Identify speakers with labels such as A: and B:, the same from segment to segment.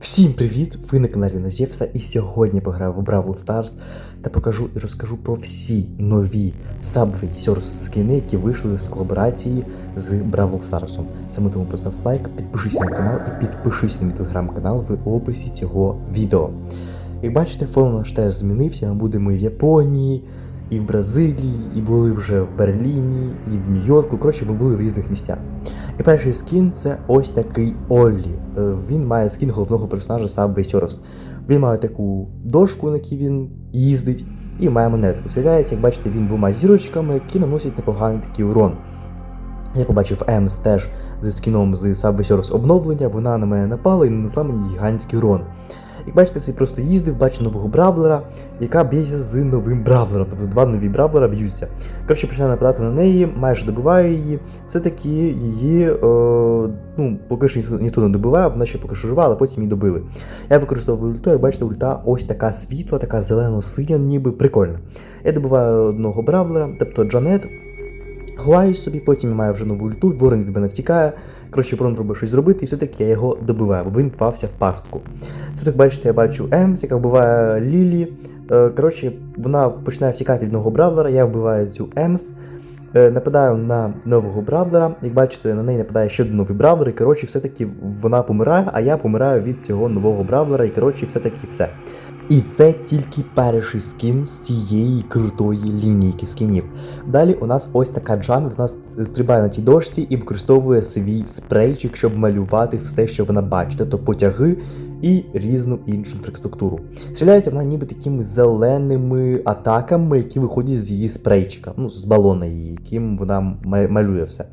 A: Всім привіт! Ви на каналі Назєвса і сьогодні пограю в Бравл Stars та покажу і розкажу про всі нові Subway Surfers скини, які вийшли з колаборації з Бравл Старсом. Саме тому постав лайк, підпишись на канал і підпишись на мій телеграм-канал в описі цього відео. Як бачите, фон наш теж змінився, ми будемо і в Японії, і в Бразилії, і були вже в Берліні, і в Нью-Йорку. Коротше, ми були в різних місцях. І перший скін це ось такий Оллі. Е, Він має скін головного персонажа Саб Surfers. Він має таку дошку, на якій він їздить, і має монетку. Стріляється, як бачите, він двома зірочками, які наносять непоганий такий урон. Я побачив Емс теж зі скіном з Саб Surfers обновлення, вона на мене напала і нанесла мені гігантський урон. Як бачите, цей просто їздив, бачив нового бравлера, яка б'ється з новим бравлером. Тобто два нові бравлера б'ються. Коротше, починаю нападати на неї, майже добиваю її. Все-таки її е, ну, поки що ніхто, ніхто не добиває, вона ще поки що жива, але потім її добили. Я використовую ульту, як бачите, ульта ось така світла, така зелено-синя, ніби прикольна. Я добиваю одного бравлера, тобто Джанет. Ховаюсь собі, потім маю вже нову ульту, ворон від мене втікає. Коротше, ворон робить щось зробити, і все-таки я його добиваю, бо він впався в пастку. Тут, як бачите, я бачу Емс, яка вбиває Лілі. Е, Коротше, вона починає втікати від одного бравлера, я вбиваю цю Емс. Е, Нападаю на нового бравлера. Як бачите, на неї нападає ще один новий бравлер, і коротше, все-таки вона помирає, а я помираю від цього нового бравлера, і коротше, все-таки все. І це тільки перший скін з цієї крутої лінійки скінів. Далі у нас ось така Джан, вона стрибає на цій дошці і використовує свій спрейчик, щоб малювати все, що вона бачить, тобто потяги і різну іншу інфраструктуру. Стріляється вона ніби такими зеленими атаками, які виходять з її спрейчика, ну з балона її, яким вона малює все.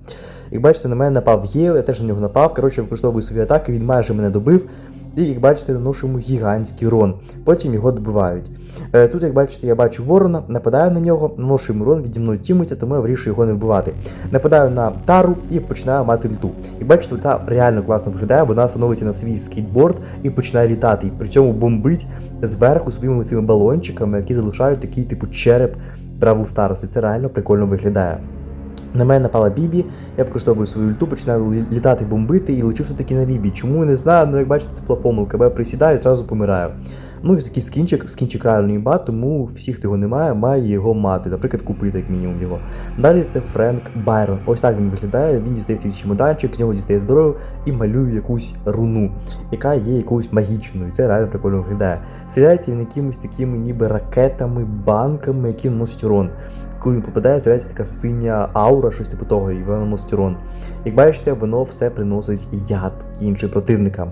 A: Як бачите, на мене напав Єл, я теж на нього напав. Коротше, використовую свої атаки, він майже мене добив. І, як бачите, наношу йому гігантський урон. Потім його добивають. Е, Тут, як бачите, я бачу ворона, нападаю на нього, наношу йому урон, віді мною тімиться, тому я вирішую його не вбивати. Нападаю на тару і починаю мати літу. Як бачите, та реально класно виглядає, вона становиться на свій скейтборд і починає літати. І при цьому бомбить зверху своїми цими балончиками, які залишають такий типу череп Бравл Старс. І це реально прикольно виглядає. На мене напала Бібі, я використовую свою ульту, починаю літати, бомбити і лечу все-таки на Бібі. Чому я не знаю, але як бачите, це була помилка, бо я присідаю і одразу помираю. Ну і такий скінчик, скінчик реально імба, тому всі, хто його не має, має його мати, наприклад, купити як мінімум його. Далі це Френк Байрон. Ось так він виглядає, він дістає свій чемоданчик, з нього дістає зброю і малює якусь руну, яка є якоюсь магічною. Це реально прикольно виглядає. Стріляється він якимись такими ніби ракетами, банками, які наносять урон коли він попадає, з'являється така синя аура, щось типу того, і вона наносить урон. Як бачите, воно все приносить яд іншим противникам.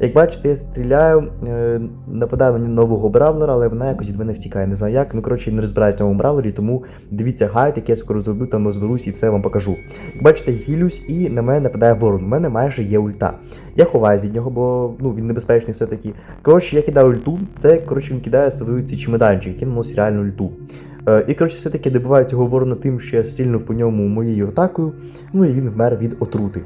A: Як бачите, я стріляю, е, нападаю на нового бравлера, але вона якось від мене втікає. Не знаю як. Ну коротше, не розбираюсь в новому бравлері, тому дивіться гайд, який я скоро зроблю, там розберусь і все вам покажу. Як бачите, гілюсь і на мене нападає ворон. У мене майже є ульта. Я ховаюсь від нього, бо ну, він небезпечний все-таки. Коротше, я кидаю ульту, це коротше він кидає свою ці чемоданчик, який наносить реальну ульту. Е, І коротше, все-таки добиваю цього ворона тим, що я стрільнув по ньому моєю атакою, ну і він вмер від отрути.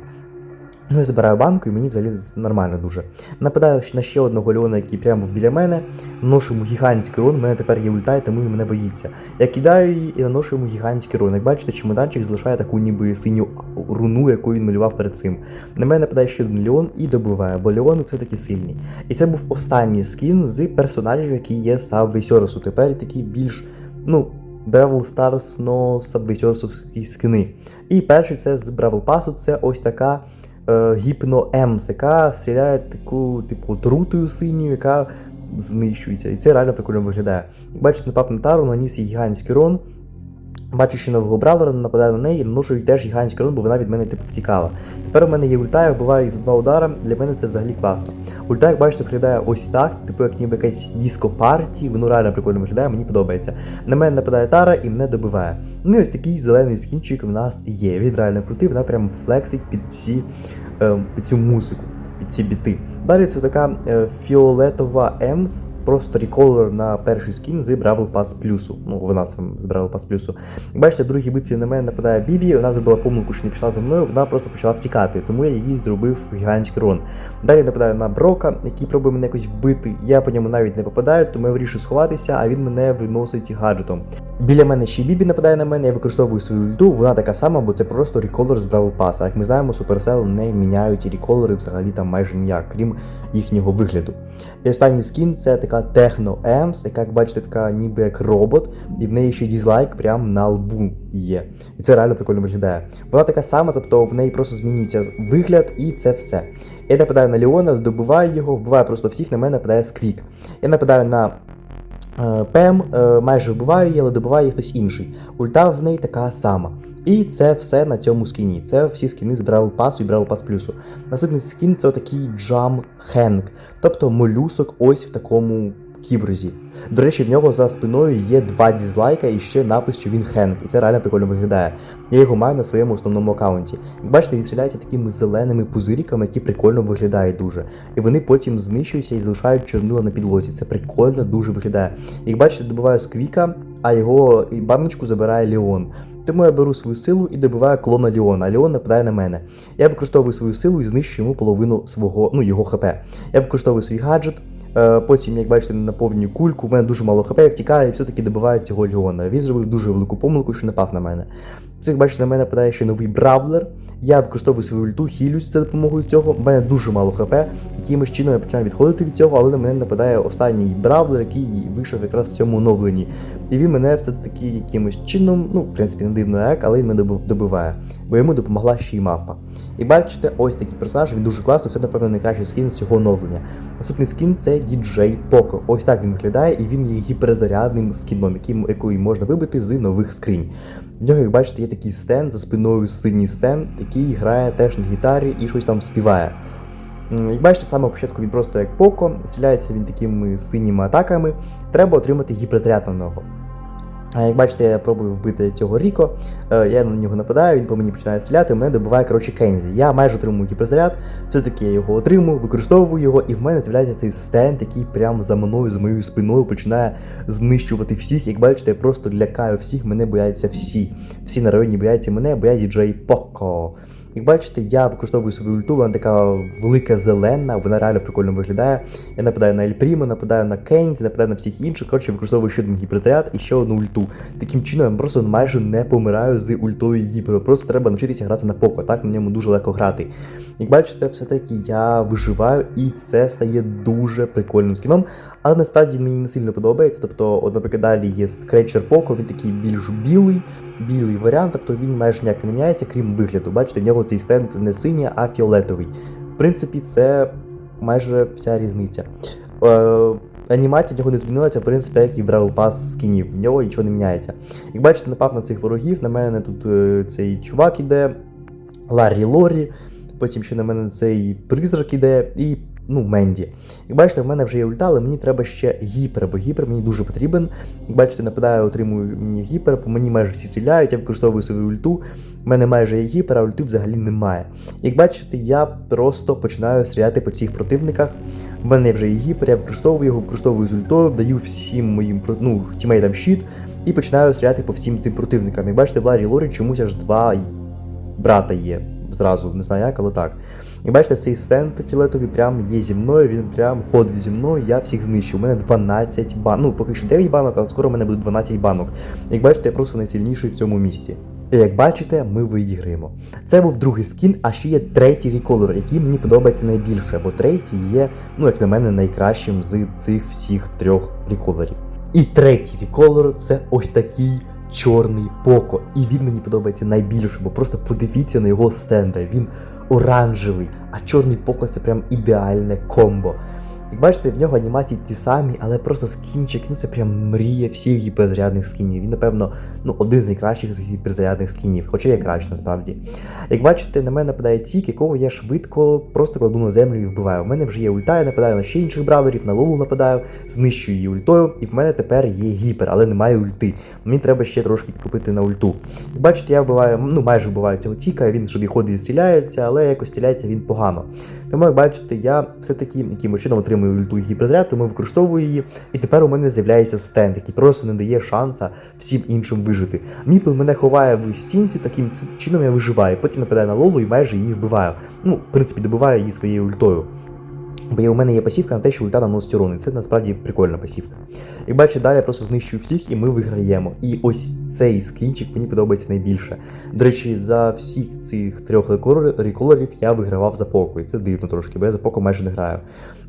A: Ну, я забираю банку, і мені взагалі нормально дуже. Нападаю на ще одного Леона, який прямо біля мене, наношу йому гігантський урон, у мене тепер є ульта, і тому він мене боїться. Я кидаю її і наношу йому гігантський урон. Як бачите, чемоданчик залишає таку ніби синю руну, яку він малював перед цим. На мене нападає ще один Леон і добиває, бо Леони все-таки сильні. І це був останній скін з персонажів, які є Subway Surfers. Тепер такі більш, ну, Бравл Старс, но Surfers скини. І перший це з Бравл Пасу, це ось така гіпно Емс, яка стріляє таку, типу, трутою синю, яка знищується. І це реально прикольно виглядає. Бачите, напав на тару, наніс їй гігантський рон. Бачу, що нового бравлера нападаю на неї наношу їй теж гігантський рон, бо вона від мене типу втікала. Тепер у мене є ульта, я вбиваю їх за два удара. Для мене це взагалі класно. Ульта, як бачите, виглядає ось так. Це типу як ніби якась диско-парті, воно реально прикольно виглядає, мені подобається. На мене нападає Тара і мене добиває. Ну і ось такий зелений скінчик в нас є. Він реально крутий, вона прям флексить під ці, е, під цю музику, під ці біти. Далі це така е, фіолетова Емс, просто реколер на перший скін з Бравл Пас плюсу. Ну, вона сам з Бравл Пас плюсу. Бачите, в другій битві на мене нападає Бібі, вона зробила помилку, що не пішла за мною, вона просто почала втікати, тому я їй зробив гігантський рон. Далі нападаю на Брока, який пробує мене якось вбити. Я по ньому навіть не попадаю, тому я вирішую сховатися, а він мене виносить гаджетом. Біля мене ще Бібі нападає на мене, я використовую свою ульту, вона така сама, бо це просто реколер з Бравл Паса. Як ми знаємо, Supercell не міняють реколери взагалі там майже ніяк, крім їхнього вигляду. І останній скін це така Техно Емс, яка, як бачите, така ніби як робот, і в неї ще дізлайк прямо на лбу є. І це реально прикольно виглядає. Вона така сама, тобто в неї просто змінюється вигляд, і це все. Я нападаю на Леона, добиваю його, вбиваю просто всіх, на мене нападає Сквік. Я нападаю на е, Пем, е, майже вбиваю її, але добиває хтось інший. Ульта в неї така сама. І це все на цьому скіні. Це всі скіни з Бравл Пасу і Бравл Пас Плюсу. Наступний скін це отакий Джам Хенк, тобто молюсок ось в такому кіброзі. До речі, в нього за спиною є два дізлайка і ще напис, що він Хенк, і це реально прикольно виглядає. Я його маю на своєму основному аккаунті. Як бачите, він стріляється такими зеленими пузиріками, які прикольно виглядають дуже. І вони потім знищуються і залишають чорнила на підлозі. Це прикольно дуже виглядає. Як бачите, добиваю сквіка, а його баночку забирає Леон. Тому я беру свою силу і добиваю клона Ліона. а Леон нападає на мене. Я використовую свою силу і знищую йому половину свого, ну, його хп. Я використовую свій гаджет, е, потім, як бачите, наповнюю кульку, в мене дуже мало хп, я втікаю і все-таки добиваю цього Ліона. Він зробив дуже велику помилку, що напав на мене. Тут, як бачите, на мене нападає ще новий бравлер. Я використовую свою ульту, хілюсь за допомогою цього. У мене дуже мало хп. Якимось чином я починаю відходити від цього, але на мене нападає останній бравлер, який вийшов якраз в цьому оновленні. І він мене все-таки якимось чином, ну, в принципі, не дивно як, але він мене добиває. Бо йому допомогла ще й мафа. І бачите, ось такий персонаж, він дуже класний, це, напевно, найкращий скін з цього оновлення. Наступний скін це DJ Poco. Ось так він виглядає, і він є гіперзарядним скіном, який можна вибити з нових скринь. В нього, як бачите, є такий стенд за спиною синій стенд, який грає теж на гітарі і щось там співає. Як бачите, самого початку він просто як Поко, стріляється він такими синіми атаками. Треба отримати гіперзаряд на нього. Як бачите, я пробую вбити цього Ріко, е, я на нього нападаю, він по мені починає стріляти, мене добиває коротше Кензі. Я майже отримую гіперзаряд, все-таки я його отримую, використовую його, і в мене з'являється цей стенд, який прямо за мною, за моєю спиною починає знищувати всіх. Як бачите, я просто лякаю всіх, мене бояться всі. Всі на районі бояться мене, бо я діджей Поко. Як бачите, я використовую свою ульту, вона така велика зелена, вона реально прикольно виглядає. Я нападаю на Ельпрімо, нападаю на Кензі, нападаю на всіх інших. Коротше, використовую ще один гіперзаряд і ще одну ульту. Таким чином я просто майже не помираю з ультою гіпер. Просто треба навчитися грати на поко, так на ньому дуже легко грати. Як бачите, все-таки я виживаю, і це стає дуже прикольним скіном. Але насправді мені не сильно подобається. Тобто, от, наприклад, далі є Scratcher Poco, він такий більш білий, білий варіант, тобто він майже ніяк не міняється, крім вигляду. Бачите, в нього цей стенд не синій, а фіолетовий. В принципі, це майже вся різниця. Е, Анімація в нього не змінилася, в принципі, як і Бравл Пас скінів. В нього нічого не міняється. Як бачите, напав на цих ворогів, на мене тут е, цей чувак іде, Ларрі Лорі, потім ще на мене цей призрак іде і ну, Менді. Як бачите, в мене вже є ульта, але мені треба ще гіпер, бо гіпер мені дуже потрібен. Як бачите, нападаю, отримую мені гіпер, по мені майже всі стріляють, я використовую свою ульту. У мене майже є гіпер, а ульти взагалі немає. Як бачите, я просто починаю стріляти по цих противниках. У мене вже є гіпер, я використовую його, використовую з ультою, даю всім моїм ну, тімейтам щит і починаю стріляти по всім цим противникам. Як бачите, в Ларі Лорі чомусь аж два брата є. Зразу, не знаю як, але так. І бачите, цей стенд філетовий прям є зі мною, він прям ходить зі мною, я всіх знищу. У мене 12 банок. Ну, поки що 9 банок, але скоро у мене буде 12 банок. Як бачите, я просто найсильніший в цьому місті. І як бачите, ми виіграємо. Це був другий скін, а ще є третій реколор, який мені подобається найбільше, бо третій є, ну як на мене, найкращим з цих всіх трьох реколорів. І третій реколор це ось такий чорний поко. І він мені подобається найбільше, бо просто подивіться на його стенда. Він оранжевий, а чорний поко це прям ідеальне комбо. Як бачите, в нього анімації ті самі, але просто скінчик, ну це прям мрія всіх гіперзарядних скінів. Він, напевно, ну, один з найкращих з гіперзарядних скінів, хоча є краще насправді. Як бачите, на мене нападає тік, якого я швидко просто кладу на землю і вбиваю. У мене вже є ульта, я нападаю на ще інших бравлерів, на лолу нападаю, знищую її ультою, і в мене тепер є гіпер, але немає ульти. Мені треба ще трошки підкупити на ульту. Як бачите, я вбиваю, ну майже вбиваю цього тіка, він собі ходить і стріляється, але якось стріляється він погано. Тому, як бачите, я все-таки якимось чином отримую ульту і гіперзаряд, тому використовую її. І тепер у мене з'являється стенд, який просто не дає шанса всім іншим вижити. Міпл мене ховає в стінці, таким чином я виживаю. Потім нападаю на лолу і майже її вбиваю. Ну, в принципі, добиваю її своєю ультою. Бо у мене є пасівка на те, що ульта наносить урон, і це насправді прикольна пасівка. Як бачите, далі я просто знищую всіх і ми виграємо. І ось цей скінчик мені подобається найбільше. До речі, за всіх цих трьох реколерів я вигравав за поко, і це дивно трошки, бо я за поко майже не граю.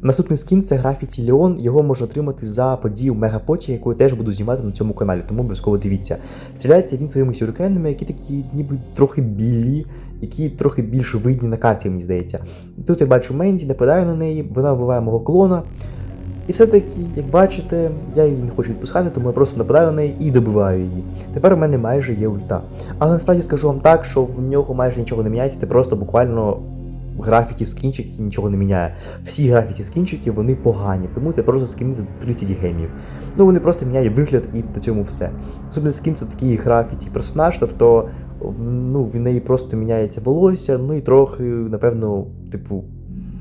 A: Наступний скін це графіті Леон. Його можна отримати за подію в Мегапоті, яку я теж буду знімати на цьому каналі, тому обов'язково дивіться. Стріляється він своїми сюрикенами, які такі ніби трохи білі, які трохи більш видні на карті, мені здається. Тут я бачу Менді, нападаю на неї, вона вбиває мого клона. І все-таки, як бачите, я її не хочу відпускати, тому я просто нападаю на неї і добиваю її. Тепер у мене майже є ульта. Але насправді скажу вам так, що в нього майже нічого не міняється, це просто буквально графіті скінчик, який нічого не міняє. Всі графіті скінчики вони погані, тому це просто скін за 30 гемів. Ну вони просто міняють вигляд і на цьому все. Особливо скін це такий графіті персонаж, тобто ну, в неї просто міняється волосся, ну і трохи, напевно, типу,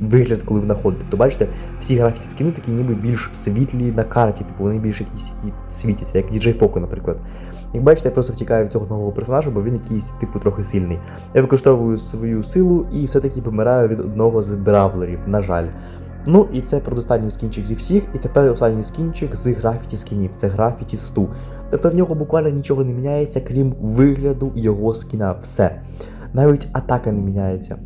A: вигляд, коли вона ходить. Тобто, бачите, всі графіті скіни такі ніби більш світлі на карті, типу вони більш якісь такі світяться, як діджей Поко, наприклад. Як бачите, я просто втікаю від цього нового персонажа, бо він якийсь, типу, трохи сильний. Я використовую свою силу і все-таки помираю від одного з бравлерів, на жаль. Ну і це предостанній скінчик зі всіх, і тепер останній скінчик з графіті скінів. Це графіті 100. Тобто в нього буквально нічого не міняється, крім вигляду його скіна. Все. Навіть атака не міняється.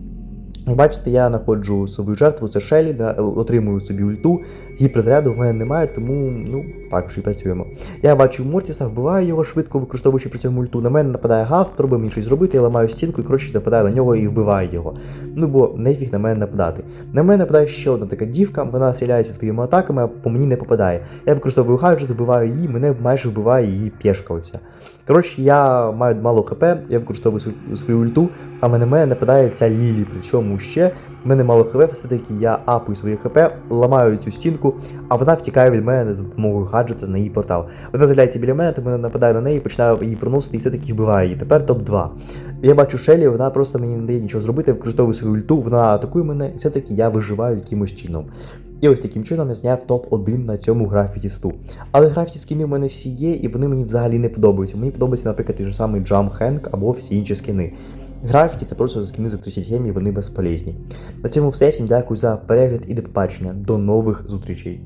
A: Бачите, я знаходжу свою жертву, це Шелі, отримую собі ульту, гіперзаряду в мене немає, тому ну так вже і працюємо. Я бачу Мортіса, вбиваю його швидко, використовуючи при цьому ульту. На мене нападає гав, пробує мені щось зробити, я ламаю стінку і коротше нападаю на нього і вбиваю його. Ну бо нефіг на мене нападати. На мене нападає ще одна така дівка, вона стріляється своїми атаками, а по мені не попадає. Я використовую гаджет, вбиваю її, мене майже вбиває її пішка оця. Коротше, я маю мало хп, я використовую свою ульту, а на мене нападає ця Лілі. Причому ще мене мало хп, все-таки я апую своє хп, ламаю цю стінку, а вона втікає від мене за допомогою гаджета на її портал. Вона з'являється біля мене, тому я нападаю на неї, починаю її проносити і все-таки вбиваю її. Тепер топ-2. Я бачу Шелі, вона просто мені не дає нічого зробити, використовую свою ульту, вона атакує мене, і все-таки я виживаю якимось чином. І ось таким чином я зняв топ-1 на цьому графіті 100. Але графіті скіни в мене всі є, і вони мені взагалі не подобаються. Мені подобається, наприклад, той же самий Jump Хенк або всі інші скіни. Графіті це просто скіни за 30 гемів, вони безполезні. На цьому все. Всім дякую за перегляд і до побачення. До нових зустрічей.